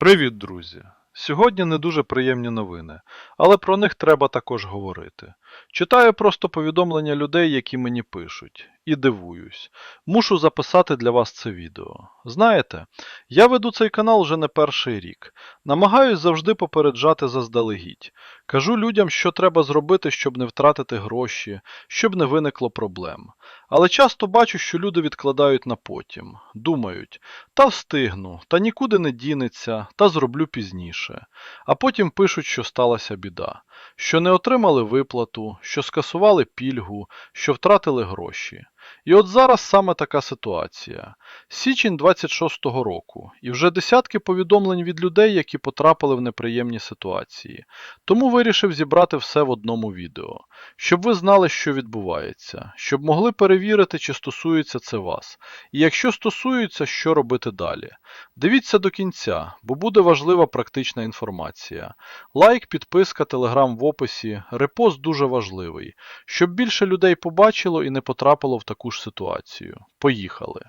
Привіт, друзі! Сьогодні не дуже приємні новини, але про них треба також говорити. Читаю просто повідомлення людей, які мені пишуть, і дивуюсь. Мушу записати для вас це відео. Знаєте, я веду цей канал вже не перший рік. Намагаюсь завжди попереджати заздалегідь. Кажу людям, що треба зробити, щоб не втратити гроші, щоб не виникло проблем. Але часто бачу, що люди відкладають на потім. Думають, та встигну, та нікуди не дінеться, та зроблю пізніше. А потім пишуть, що сталася біда, що не отримали виплату, що скасували пільгу, що втратили гроші. І от зараз саме така ситуація. Січень 26-го року, і вже десятки повідомлень від людей, які потрапили в неприємні ситуації. Тому вирішив зібрати все в одному відео, щоб ви знали, що відбувається, щоб могли перевірити, чи стосується це вас, і якщо стосується, що робити далі. Дивіться до кінця, бо буде важлива практична інформація. Лайк, підписка, телеграм в описі, репост дуже важливий, щоб більше людей побачило і не потрапило в таку ж ситуацію. Поїхали.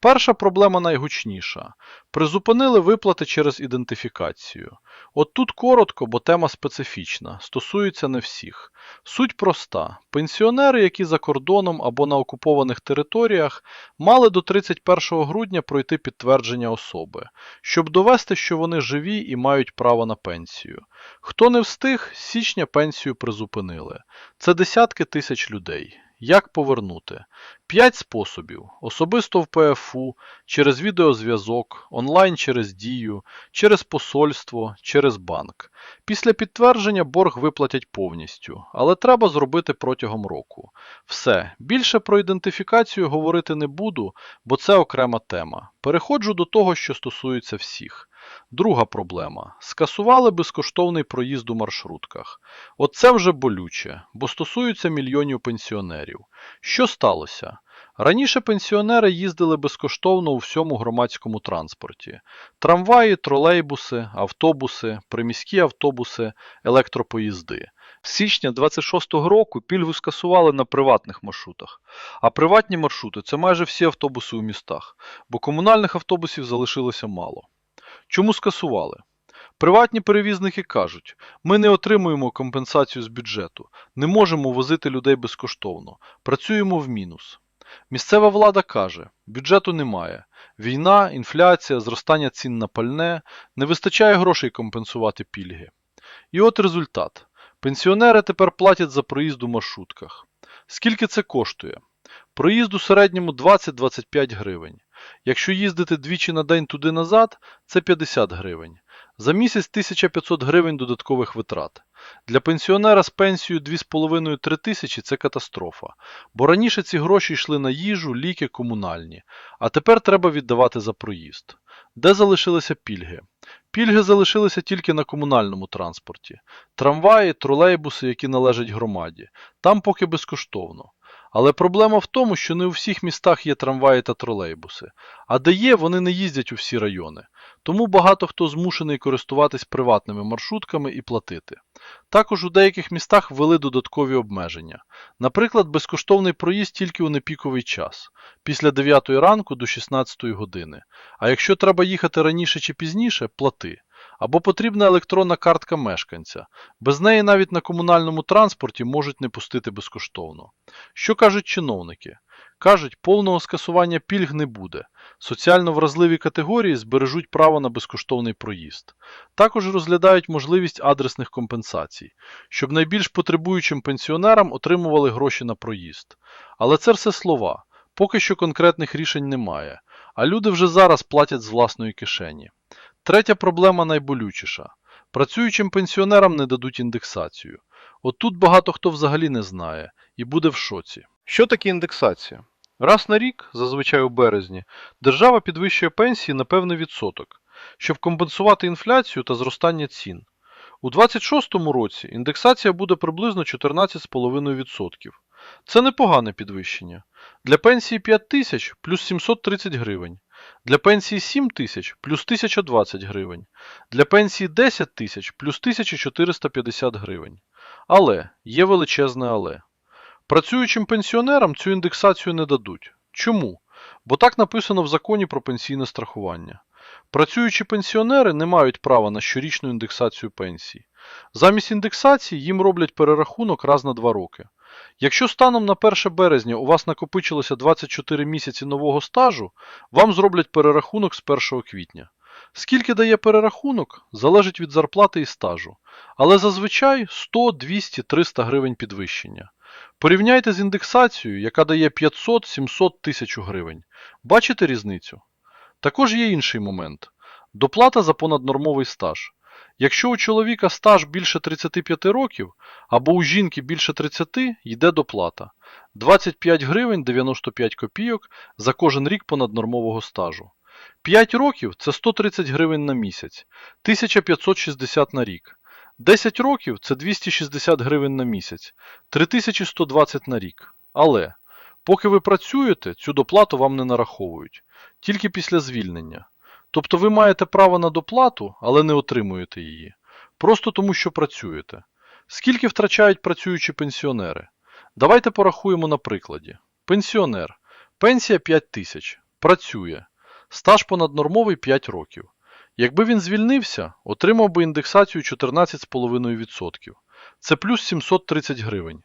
Перша проблема найгучніша. Призупинили виплати через ідентифікацію. От тут коротко, бо тема специфічна, стосується не всіх. Суть проста. Пенсіонери, які за кордоном або на окупованих територіях, мали до 31 грудня пройти підтвердження особи, щоб довести, що вони живі і мають право на пенсію. Хто не встиг, з січня пенсію призупинили. Це десятки тисяч людей. Як повернути? П'ять способів: особисто в ПФУ, через відеозв'язок, онлайн через Дію, через посольство, через банк. Після підтвердження борг виплатять повністю, але треба зробити протягом року. Все, більше про ідентифікацію говорити не буду, бо це окрема тема. Переходжу до того, що стосується всіх. Друга проблема. Скасували безкоштовний проїзд у маршрутках. Оце вже болюче, бо стосується мільйонів пенсіонерів. Що сталося? Раніше пенсіонери їздили безкоштовно у всьому громадському транспорті: трамваї, тролейбуси, автобуси, приміські автобуси, електропоїзди. З січня 26-го року пільгу скасували на приватних маршрутах, а приватні маршрути це майже всі автобуси у містах, бо комунальних автобусів залишилося мало. Чому скасували? Приватні перевізники кажуть, ми не отримуємо компенсацію з бюджету, не можемо возити людей безкоштовно, працюємо в мінус. Місцева влада каже, бюджету немає. Війна, інфляція, зростання цін на пальне, не вистачає грошей компенсувати пільги. І от результат. Пенсіонери тепер платять за проїзд у маршрутках. Скільки це коштує? Проїзд у середньому 20-25 гривень. Якщо їздити двічі на день туди-назад, це 50 гривень. За місяць 1500 гривень додаткових витрат. Для пенсіонера з пенсією 2,5-3 тисячі це катастрофа, бо раніше ці гроші йшли на їжу, ліки, комунальні, а тепер треба віддавати за проїзд. Де залишилися пільги? Пільги залишилися тільки на комунальному транспорті. Трамваї, тролейбуси, які належать громаді. Там поки безкоштовно. Але проблема в тому, що не у всіх містах є трамваї та тролейбуси, а де є, вони не їздять у всі райони. Тому багато хто змушений користуватись приватними маршрутками і платити. Також у деяких містах ввели додаткові обмеження. Наприклад, безкоштовний проїзд тільки у непіковий час, після 9 ранку до 16 години. А якщо треба їхати раніше чи пізніше, плати. Або потрібна електронна картка мешканця. Без неї навіть на комунальному транспорті можуть не пустити безкоштовно. Що кажуть чиновники? Кажуть, повного скасування пільг не буде. Соціально вразливі категорії збережуть право на безкоштовний проїзд. Також розглядають можливість адресних компенсацій, щоб найбільш потребуючим пенсіонерам отримували гроші на проїзд. Але це все слова. Поки що конкретних рішень немає, а люди вже зараз платять з власної кишені. Третя проблема найболючіша. Працюючим пенсіонерам не дадуть індексацію. От тут багато хто взагалі не знає і буде в шоці. Що таке індексація? Раз на рік, зазвичай у березні, держава підвищує пенсії на певний відсоток, щоб компенсувати інфляцію та зростання цін. У 2026 році індексація буде приблизно 14,5%. Це непогане підвищення. Для пенсії 5 тисяч плюс 730 гривень. Для пенсії 7 тисяч плюс 1020 гривень. Для пенсії 10 тисяч плюс 1450 гривень. Але є величезне але. Працюючим пенсіонерам цю індексацію не дадуть. Чому? Бо так написано в законі про пенсійне страхування. Працюючі пенсіонери не мають права на щорічну індексацію пенсій. Замість індексації їм роблять перерахунок раз на два роки. Якщо станом на 1 березня у вас накопичилося 24 місяці нового стажу, вам зроблять перерахунок з 1 квітня. Скільки дає перерахунок, залежить від зарплати і стажу, але зазвичай 100, 200, 300 гривень підвищення. Порівняйте з індексацією, яка дає 500, 700, 1000 гривень. Бачите різницю? Також є інший момент. Доплата за понаднормовий стаж. Якщо у чоловіка стаж більше 35 років, або у жінки більше 30, йде доплата. 25 гривень 95 копійок за кожен рік понаднормового стажу. 5 років це 130 гривень на місяць, 1560 на рік. 10 років це 260 гривень на місяць, 3120 на рік. Але, поки ви працюєте, цю доплату вам не нараховують, тільки після звільнення. Тобто ви маєте право на доплату, але не отримуєте її. Просто тому, що працюєте. Скільки втрачають працюючі пенсіонери? Давайте порахуємо на прикладі. Пенсіонер. Пенсія 5 тисяч. Працює. Стаж понаднормовий 5 років. Якби він звільнився, отримав би індексацію 14,5%. Це плюс 730 гривень.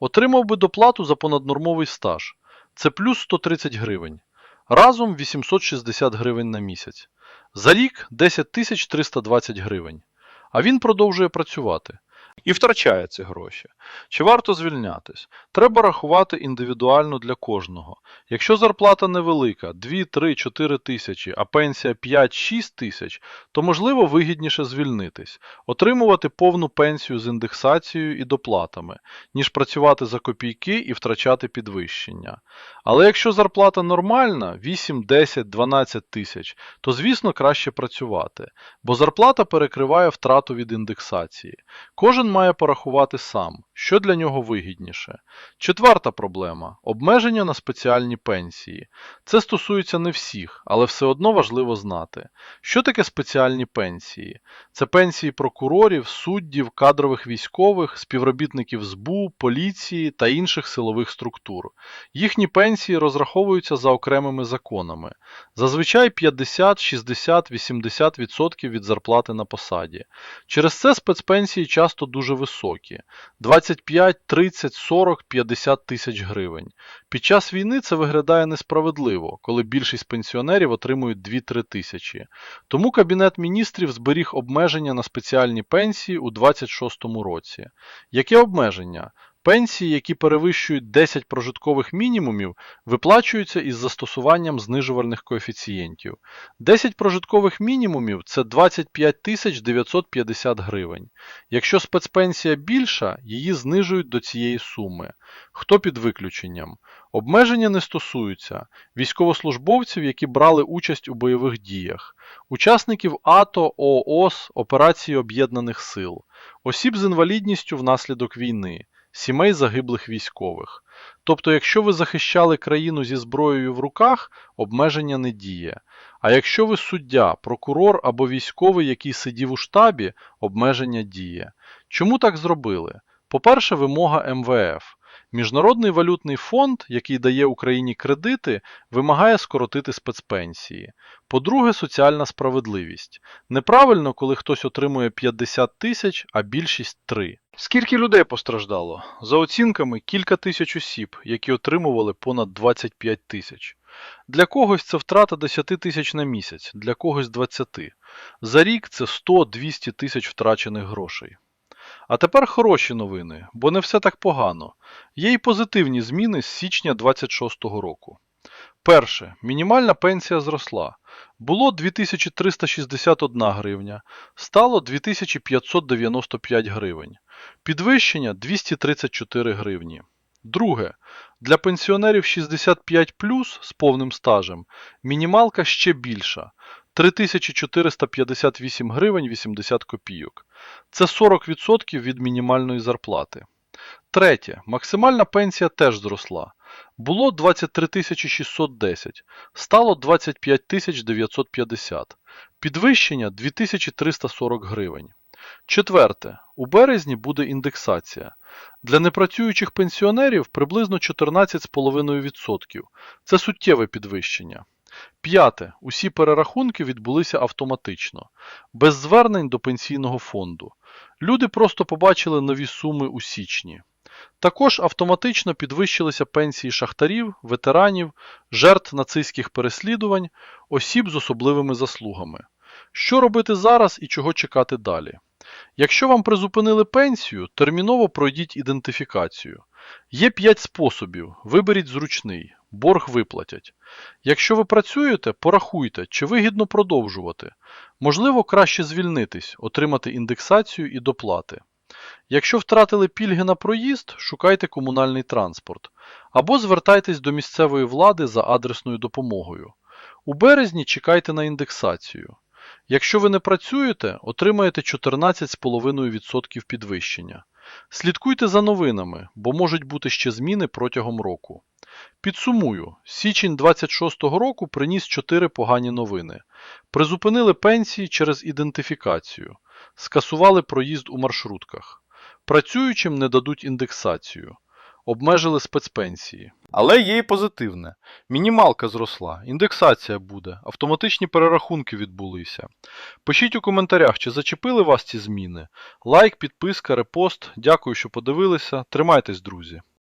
Отримав би доплату за понаднормовий стаж. Це плюс 130 гривень. Разом 860 гривень на місяць. За рік 10 320 гривень. А він продовжує працювати. І втрачає ці гроші. Чи варто звільнятись? Треба рахувати індивідуально для кожного. Якщо зарплата невелика 2, 3, 4 тисячі, а пенсія 5-6 тисяч, то можливо вигідніше звільнитись, отримувати повну пенсію з індексацією і доплатами, ніж працювати за копійки і втрачати підвищення. Але якщо зарплата нормальна 8, 10, 12 тисяч, то звісно краще працювати, бо зарплата перекриває втрату від індексації. Кожен має порахувати сам, що для нього вигідніше. Четверта проблема обмеження на спеціальні пенсії. Це стосується не всіх, але все одно важливо знати. Що таке спеціальні пенсії? Це пенсії прокурорів, суддів, кадрових військових, співробітників збу, поліції та інших силових структур. Їхні пенсії розраховуються за окремими законами. Зазвичай 50, 60, 80% від зарплати на посаді. Через це спецпенсії часто дуже високі 25, 30, 40, 50 тисяч гривень. Під час війни це виглядає несправедливо, коли більшість пенсіонерів отримують 2-3 тисячі. Тому Кабінет міністрів зберіг обмеження на спеціальні пенсії у 2026 році. Яке обмеження? Пенсії, які перевищують 10 прожиткових мінімумів, виплачуються із застосуванням знижувальних коефіцієнтів. 10 прожиткових мінімумів це 25 950 гривень. Якщо спецпенсія більша, її знижують до цієї суми. Хто під виключенням? Обмеження не стосуються військовослужбовців, які брали участь у бойових діях, учасників АТО, ООС, операції Об'єднаних Сил, осіб з інвалідністю внаслідок війни, сімей загиблих військових. Тобто, якщо ви захищали країну зі зброєю в руках, обмеження не діє. А якщо ви суддя, прокурор або військовий, який сидів у штабі, обмеження діє. Чому так зробили? По-перше, вимога МВФ. Міжнародний валютний фонд, який дає Україні кредити, вимагає скоротити спецпенсії. По-друге, соціальна справедливість. Неправильно, коли хтось отримує 50 тисяч, а більшість 3. Скільки людей постраждало? За оцінками, кілька тисяч осіб, які отримували понад 25 тисяч. Для когось це втрата 10 тисяч на місяць, для когось 20. За рік це 100-200 тисяч втрачених грошей. А тепер хороші новини, бо не все так погано. Є й позитивні зміни з січня 26 року. Перше. Мінімальна пенсія зросла. Було 2361 гривня, стало 2595 гривень. Підвищення 234 гривні. Друге. Для пенсіонерів 65 з повним стажем мінімалка ще більша 3458 гривень 80 копійок. Це 40% від мінімальної зарплати. Третє. Максимальна пенсія теж зросла. Було 23 610, стало 25 950. Підвищення 2340 гривень. Четверте. У березні буде індексація. Для непрацюючих пенсіонерів приблизно 14,5%. Це суттєве підвищення. П'яте. Усі перерахунки відбулися автоматично, без звернень до пенсійного фонду. Люди просто побачили нові суми у січні. Також автоматично підвищилися пенсії шахтарів, ветеранів, жертв нацистських переслідувань, осіб з особливими заслугами. Що робити зараз і чого чекати далі? Якщо вам призупинили пенсію, терміново пройдіть ідентифікацію. Є 5 способів. Виберіть зручний. Борг виплатять. Якщо ви працюєте, порахуйте, чи вигідно продовжувати. Можливо, краще звільнитись, отримати індексацію і доплати. Якщо втратили пільги на проїзд, шукайте комунальний транспорт. Або звертайтесь до місцевої влади за адресною допомогою. У березні чекайте на індексацію. Якщо ви не працюєте, отримаєте 14,5% підвищення. Слідкуйте за новинами, бо можуть бути ще зміни протягом року. Підсумую, січень 26-го року приніс 4 погані новини. Призупинили пенсії через ідентифікацію, скасували проїзд у маршрутках, працюючим не дадуть індексацію, обмежили спецпенсії. Але є і позитивне. Мінімалка зросла, індексація буде, автоматичні перерахунки відбулися. Пишіть у коментарях, чи зачепили вас ці зміни. Лайк, підписка, репост. Дякую, що подивилися. Тримайтесь, друзі!